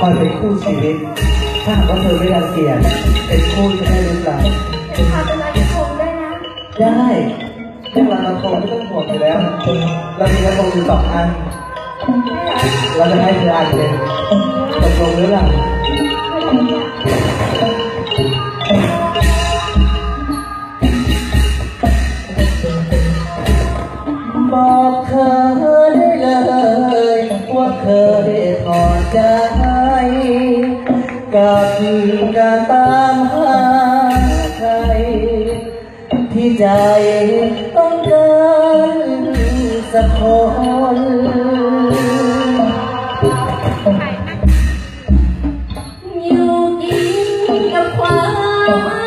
คอยเป็นคู่ชีวิต ถ้าหากว่าเธอไม่รังเกียจเป็นคู่จะได้หรือเปล่าจะพาไปร้านกระทงได้นะได้เรื่องราวกระทงไม่ต้องห่วงอยู่แล้ว เรามีกระทงอยู่สองอัน เราจะให้เธออันหนึ่งตกลงหรือเปล่าบอกเธอได้เลยว่าเคยถอดใจ กับการตามหาใคร ที่ใจต้องการสักคนอยู่กินกับความ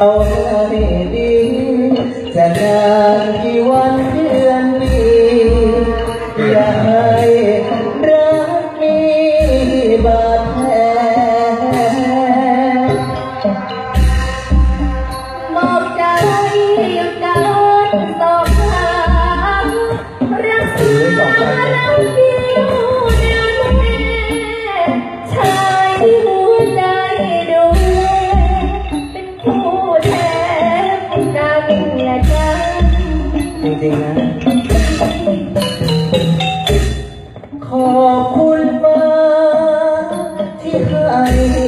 เอาให้ดีจะนานกี่วันเดือนปีอย่าให้รักมีบาดแผลมอบใจยุดการต่อ ริงๆนะ ขอบคุณฟ้าที่ให้